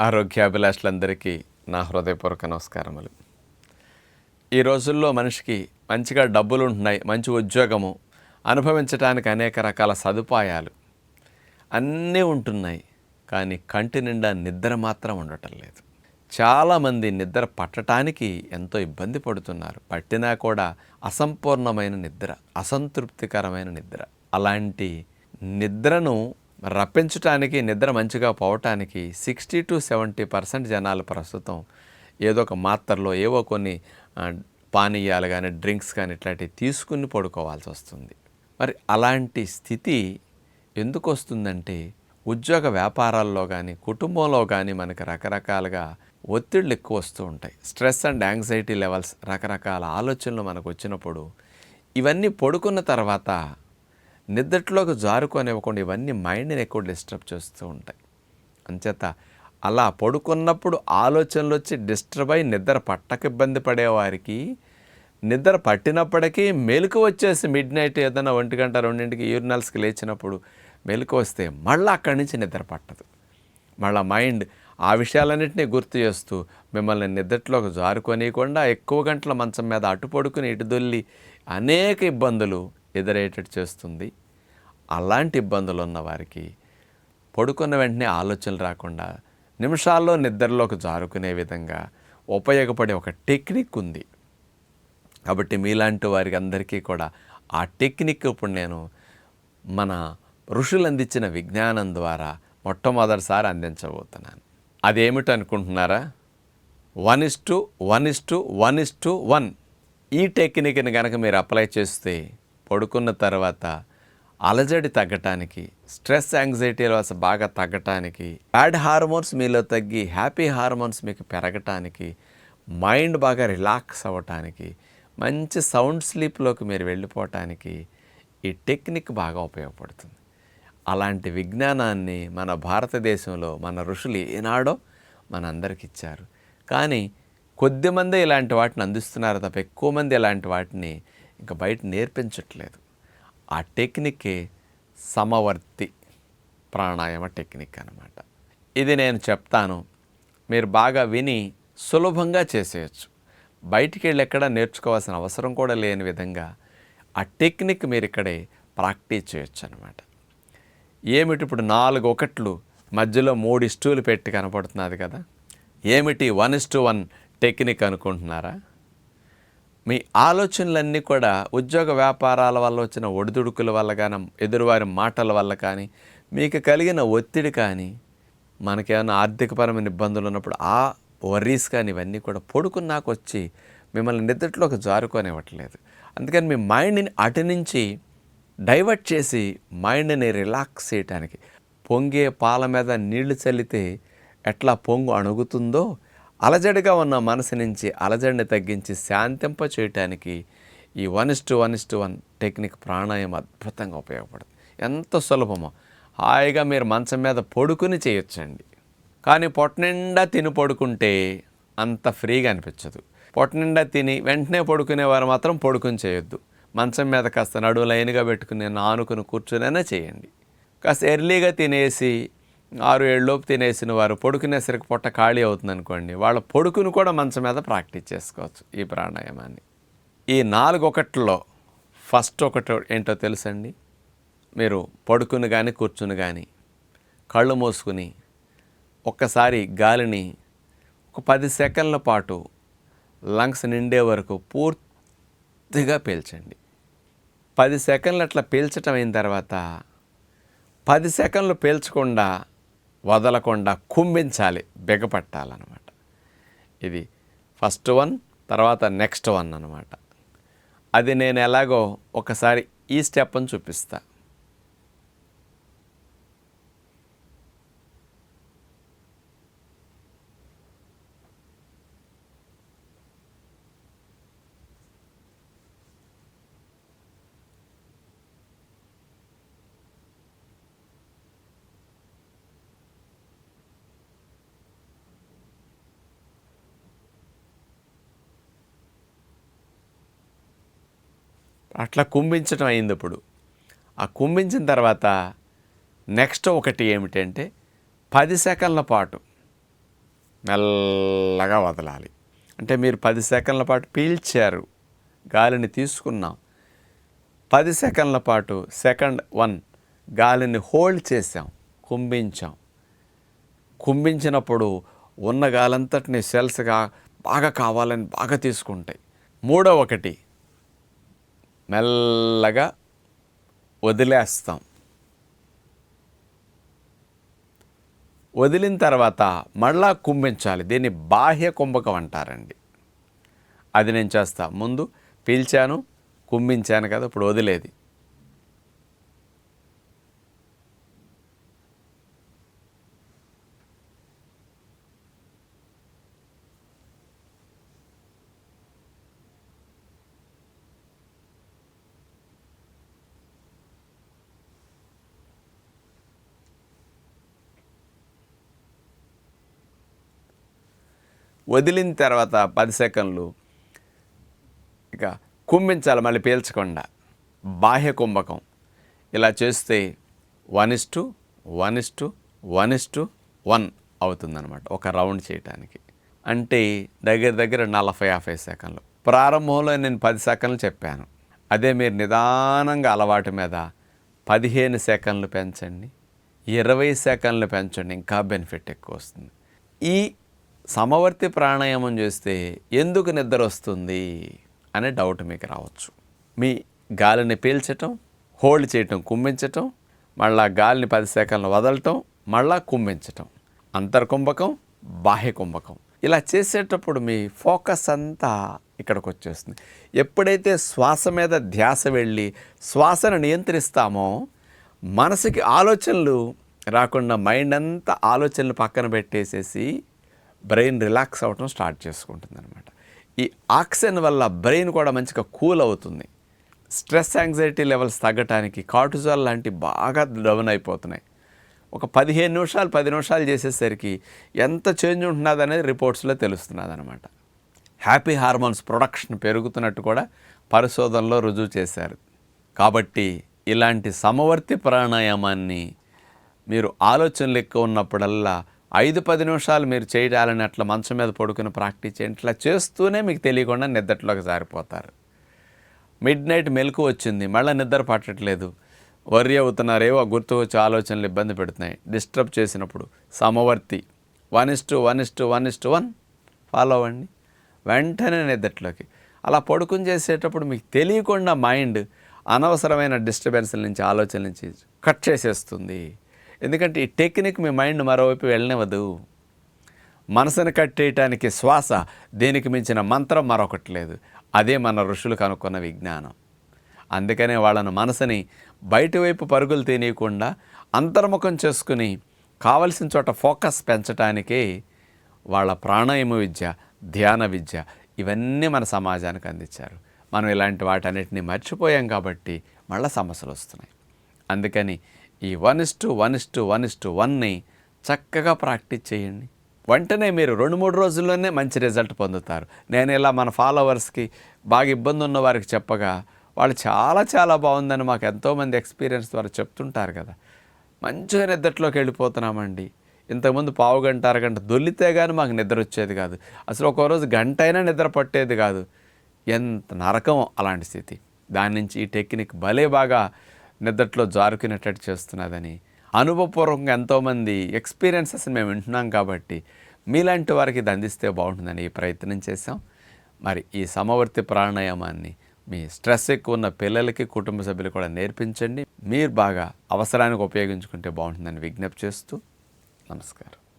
ఆరోగ్యాభిలాషులందరికీ నా హృదయపూర్వక నమస్కారములు. ఈ రోజుల్లో మనిషికి మంచిగా డబ్బులు ఉంటున్నాయి మంచి ఉద్యోగము అనుభవించడానికి అనేక రకాల సదుపాయాలు అన్నీ ఉంటున్నాయి కానీ కంటి నిండా నిద్ర మాత్రం ఉండటం లేదు. చాలామంది నిద్ర పట్టడానికి ఎంతో ఇబ్బంది పడుతున్నారు. పట్టినా కూడా అసంపూర్ణమైన నిద్ర అసంతృప్తికరమైన నిద్ర. అలాంటి నిద్రను రప్పించటానికి నిద్ర మంచిగా పోవటానికి సిక్స్టీ టు సెవెంటీ పర్సెంట్ జనాలు ప్రస్తుతం ఏదో ఒక మాత్రలో ఏవో కొన్ని పానీయాలు కానీ డ్రింక్స్ కానీ ఇట్లాంటివి తీసుకుని పడుకోవాల్సి వస్తుంది. మరి అలాంటి స్థితి ఎందుకు వస్తుందంటే ఉద్యోగ వ్యాపారాల్లో కానీ కుటుంబంలో కానీ మనకి రకరకాలుగా ఒత్తిళ్ళు ఎక్కువ వస్తూ ఉంటాయి. స్ట్రెస్ అండ్ యాంగ్జైటీ లెవెల్స్ రకరకాల ఆలోచనలు మనకు వచ్చినప్పుడు ఇవన్నీ పడుకున్న తర్వాత నిద్రలోకి జారుకొనివ్వకుండా ఇవన్నీ మైండ్ని ఎక్కువ డిస్టర్బ్ చేస్తూ ఉంటాయి. అంచేత అలా పడుకున్నప్పుడు ఆలోచనలు వచ్చి డిస్టర్బ్ అయి నిద్ర పట్టక ఇబ్బంది పడేవారికి నిద్ర పట్టినప్పటికీ మెలకు వచ్చేసి మిడ్ నైట్ ఏదైనా ఒంటి గంట రెండింటికి యూరినల్స్కి లేచినప్పుడు మెలకు వస్తే మళ్ళీ అక్కడి నుంచి నిద్ర పట్టదు. మళ్ళీ మైండ్ ఆ విషయాలన్నింటినీ గుర్తు చేస్తూ మిమ్మల్ని నిద్రలోకి జారుకొనియకుండా ఎక్కువ గంటల మంచం మీద అటు పడుకుని ఇటు దొల్లి అనేక ఇబ్బందులు ఎదురయ్యేటట్టు చేస్తుంది. అలాంటి ఇబ్బందులు ఉన్న వారికి పడుకున్న వెంటనే ఆలోచనలు రాకుండా నిమిషాల్లో నిద్రలోకి జారుకునే విధంగా ఉపయోగపడే ఒక టెక్నిక్ ఉంది. కాబట్టి మీలాంటి వారికి అందరికీ కూడా ఆ టెక్నిక్ ఇప్పుడు నేను మన ఋషులు అందించిన విజ్ఞానం ద్వారా మొట్టమొదటిసారి అందించబోతున్నాను. అదేమిటి అనుకుంటున్నారా? One is two one is two one is two one. ఈ టెక్నిక్ని కనుక మీరు అప్లై చేస్తే పడుకున్న తర్వాత అలజడి తగ్గటానికి స్ట్రెస్ యాంగ్జైటీ లెవెల్స్ బాగా తగ్గటానికి బ్యాడ్ హార్మోన్స్ మీలో తగ్గి హ్యాపీ హార్మోన్స్ మీకు పెరగటానికి మైండ్ బాగా రిలాక్స్ అవ్వటానికి మంచి సౌండ్ స్లీప్లోకి మీరు వెళ్ళిపోవటానికి ఈ టెక్నిక్ బాగా ఉపయోగపడుతుంది. అలాంటి విజ్ఞానాన్ని మన భారతదేశంలో మన ఋషులు ఏనాడో మనందరికి ఇచ్చారు. కానీ కొద్దిమంది ఇలాంటి వాటిని అందిస్తున్నారు తప్ప ఎక్కువ మంది ఇలాంటి వాటిని ఇంకా బయట నేర్పించట్లేదు. ఆ టెక్నిక్కే సమవర్తి ప్రాణాయామ టెక్నిక్ అనమాట ఇది నేను చెప్తాను. మీరు బాగా విని సులభంగా చేసేయచ్చు. బయటికి వెళ్ళి ఎక్కడ నేర్చుకోవాల్సిన అవసరం కూడా లేని విధంగా ఆ టెక్నిక్ మీరు ఇక్కడే ప్రాక్టీస్ చేయొచ్చు అనమాట ఏమిటి ఇప్పుడు నాలుగు ఒకట్లు మధ్యలో మూడు ఇస్టూలు పెట్టి కనపడుతున్నది కదా? ఏమిటి one is two one technique అనుకుంటున్నారా? మీ ఆలోచనలన్నీ కూడా ఉద్యోగ వ్యాపారాల వల్ల వచ్చిన ఒడిదుడుకుల వల్ల కానీ ఎదురువారి మాటల వల్ల కానీ మీకు కలిగిన ఒత్తిడి కానీ మనకేమైనా ఆర్థికపరమైన ఇబ్బందులు ఉన్నప్పుడు ఆ వర్రీస్ కానీ ఇవన్నీ కూడా పొడుకున్నాక వచ్చి మిమ్మల్ని నిద్రలోకి జారుకోనివ్వట్లేదు. అందుకని మీ మైండ్ని అటు నుంచి డైవర్ట్ చేసి మైండ్ని రిలాక్స్ చేయటానికి పొంగే పాల మీద నీళ్ళు చల్లితే ఎట్లా పొంగు అణుగుతుందో అలజడిగా ఉన్న మనసు నుంచి అలజడిని తగ్గించి శాంతింప చేయటానికి ఈ one is two one is two one technique ప్రాణాయామం అద్భుతంగా ఉపయోగపడుతుంది. ఎంత సులభమో. హాయిగా మీరు మంచం మీద పడుకుని చేయొచ్చండి. కానీ పొట్ట నిండా తిని పడుకుంటే అంత ఫ్రీగా అనిపించదు. పొట్ట నిండా తిని వెంటనే పడుకునేవారు మాత్రం పడుకుని చేయొద్దు. మంచం మీద కాస్త నడువు లైన్గా పెట్టుకుని నానుకుని కూర్చునైనా చేయండి. కాస్త ఎర్లీగా తినేసి ఆరు ఏళ్ళలోపు తినేసిన వారు పడుకునేసరికి పొట్ట ఖాళీ అవుతుంది అనుకోండి వాళ్ళ పొడుకును కూడా మంచం మీద ప్రాక్టీస్ చేసుకోవచ్చు ఈ ప్రాణాయామాన్ని. ఈ నాలుగు ఒకటిలో ఫస్ట్ ఒకటి ఏంటో తెలుసండి? మీరు పడుకుని కానీ కూర్చుని కానీ కళ్ళు మూసుకుని ఒక్కసారి గాలిని ఒక పది సెకండ్ల పాటు లంగ్స్ నిండే వరకు పూర్తిగా పీల్చండి. పది సెకండ్లు అట్లా పీల్చటం అయిన తర్వాత పది సెకండ్లు పీల్చకుండా వదలకుండా కుంభించాలి బిగపట్టాలన్నమాట. ఇది ఫస్ట్ వన్ తర్వాత నెక్స్ట్ వన్ అనమాట అది నేను ఎలాగో ఒకసారి ఈ స్టెప్ని చూపిస్తాను అట్లా కుంభించడం అయింది ఇప్పుడు. ఆ కుంభించిన తర్వాత నెక్స్ట్ ఒకటి ఏమిటంటే పది సెకండ్ల పాటు మెల్లగా వదలాలి. అంటే మీరు పది సెకండ్ల పాటు పీల్చారు గాలిని తీసుకున్నాం. పది సెకండ్ల పాటు సెకండ్ వన్ గాలిని హోల్డ్ చేసాం కుంభించాం. కుంభించినప్పుడు ఉన్న గాలంతటిని సెల్స్గా బాగా కావాలని బాగా తీసుకుంటాయి. మూడో ఒకటి మెల్లగా వదిలేస్తాం. వదిలిన తర్వాత మళ్ళా కుంభించాలి. దీన్ని బాహ్య కుంభకం అంటారండి. అది నేను చేస్తా. ముందు పీల్చాను కుంభించాను కదా ఇప్పుడు వదిలేది. వదిలిన తర్వాత పది సెకండ్లు ఇక కుంభించాలి మళ్ళీ పీల్చకుండా. బాహ్య కుంభకం. ఇలా చేస్తే one is two one is two one is two one అవుతుందన్నమాట ఒక రౌండ్ చేయటానికి. అంటే దగ్గర దగ్గర నలభై యాభై సెకండ్లు. ప్రారంభంలో నేను పది సెకండ్లు చెప్పాను. అదే మీరు నిదానంగా అలవాటు మీద పదిహేను సెకండ్లు పెంచండి ఇరవై సెకండ్లు పెంచండి ఇంకా బెనిఫిట్ ఎక్కువ వస్తుంది. ఈ సమవర్తి ప్రాణాయామం చేస్తే ఎందుకు నిద్ర వస్తుంది అనే డౌట్ మీకు రావచ్చు. మీ గాలిని పీల్చటం హోల్డ్ చేయటం కుమ్మించటం మళ్ళా గాలిని పది సెకండ్లు వదలటం మళ్ళా కుమ్మించటం. అంతర్కుంభకం బాహ్య కుంభకం. ఇలా చేసేటప్పుడు మీ ఫోకస్ అంతా ఇక్కడికి వచ్చేస్తుంది ఎప్పుడైతే శ్వాస మీద ధ్యాస వెళ్ళి శ్వాసను నియంత్రిస్తామో మనసుకి ఆలోచనలు రాకుండా మైండ్ అంతా ఆలోచనలు పక్కన పెట్టేసేసి బ్రెయిన్ రిలాక్స్ అవ్వటం స్టార్ట్ చేసుకుంటుంది అనమాట ఈ ఆక్సిజన్ వల్ల బ్రెయిన్ కూడా మంచిగా కూల్ అవుతుంది. స్ట్రెస్ యాంగ్జైటీ లెవెల్స్ తగ్గటానికి కార్టిజాల్ లాంటి బాగా డౌన్ అయిపోతున్నాయి. ఒక పదిహేను నిమిషాలు పది నిమిషాలు చేసేసరికి ఎంత చేంజ్ ఉంటున్నది అనేది రిపోర్ట్స్లో తెలుస్తున్నది అనమాట హ్యాపీ హార్మోన్స్ ప్రొడక్షన్ పెరుగుతున్నట్టు కూడా పరిశోధనలో రుజువు చేశారు. కాబట్టి ఇలాంటి సమవర్తి ప్రాణాయామాన్ని మీరు ఆలోచనలు ఎక్కువ ఉన్నప్పుడల్లా ఐదు పది నిమిషాలు మీరు చేయాలని అట్లా మంచం మీద పడుకుని ప్రాక్టీస్ చేయండి. ఇట్లా చేస్తూనే మీకు తెలియకుండా నిద్రలోకి జారిపోతారు. మిడ్ నైట్ మెలకు వచ్చింది. మళ్ళీ నిద్ర పట్టట్లేదు. వర్రీ అవుతున్నారేవో గుర్తు వచ్చి ఆలోచనలు ఇబ్బంది పెడుతున్నాయి. డిస్టర్బ్ చేసినప్పుడు సమవర్తి. One is two one is two one is two one. Follow అవ్వండి. వెంటనే నిద్రలోకి అలా పడుకుని చేసేటప్పుడు మీకు తెలియకుండా మైండ్ అనవసరమైన డిస్టర్బెన్స్ల నుంచి ఆలోచనల నుంచి కట్ చేసేస్తుంది. ఎందుకంటే ఈ టెక్నిక్ మీ మైండ్ మరోవైపు వెళ్ళనివ్వదు. మనసును కట్టేయటానికి శ్వాస దేనికి మించిన మంత్రం మరొకటి లేదు. అదే మన ఋషులు కనుక్కున్న విజ్ఞానం. అందుకనే వాళ్ళను మనసుని బయట వైపు పరుగులు తినేయకుండా అంతర్ముఖం చేసుకుని కావలసిన చోట ఫోకస్ పెంచటానికే వాళ్ళ ప్రాణాయామ విద్య ధ్యాన విద్య ఇవన్నీ మన సమాజానికి అందించారు. మనం ఇలాంటి వాటన్నిటిని మర్చిపోయాం కాబట్టి మళ్ళీ సమస్యలు వస్తున్నాయి. అందుకని ఈ one is two one is two one is two వన్ని చక్కగా ప్రాక్టీస్ చేయండి. వెంటనే మీరు రెండు మూడు రోజుల్లోనే మంచి రిజల్ట్ పొందుతారు. నేను ఇలా మన ఫాలోవర్స్కి బాగా ఇబ్బంది ఉన్న వారికి చెప్పగా వాళ్ళు చాలా చాలా బాగుందని మాకు ఎంతోమంది ఎక్స్పీరియన్స్ ద్వారా చెప్తుంటారు కదా. మంచిగా నిద్రలోకి వెళ్ళిపోతున్నామండి. ఇంతకుముందు పావు గంట అరగంట దొల్లితే కానీ మాకు నిద్ర వచ్చేది కాదు. అసలు ఒక్కరోజు రోజు గంట అయినా నిద్ర పట్టేది కాదు. ఎంత నరకం అలాంటి స్థితి. దాని నుంచి ఈ టెక్నిక్ భలే బాగా నిద్రలో జారుకునేటట్టు చేస్తున్నదని. అనుభవపూర్వకంగా ఎంతోమంది ఎక్స్పీరియన్సెస్ మేము వింటున్నాం కాబట్టి మీలాంటి వారికి ఇది అందిస్తే బాగుంటుందని ఈ ప్రయత్నం చేశాం. మరి ఈ సమవర్తి ప్రాణాయామాన్ని మీ స్ట్రెస్ ఎక్కువ ఉన్న పిల్లలకి కుటుంబ సభ్యులు కూడా నేర్పించండి. మీరు బాగా అవసరానికి ఉపయోగించుకుంటే బాగుంటుందని విజ్ఞప్తి చేస్తూ నమస్కారం.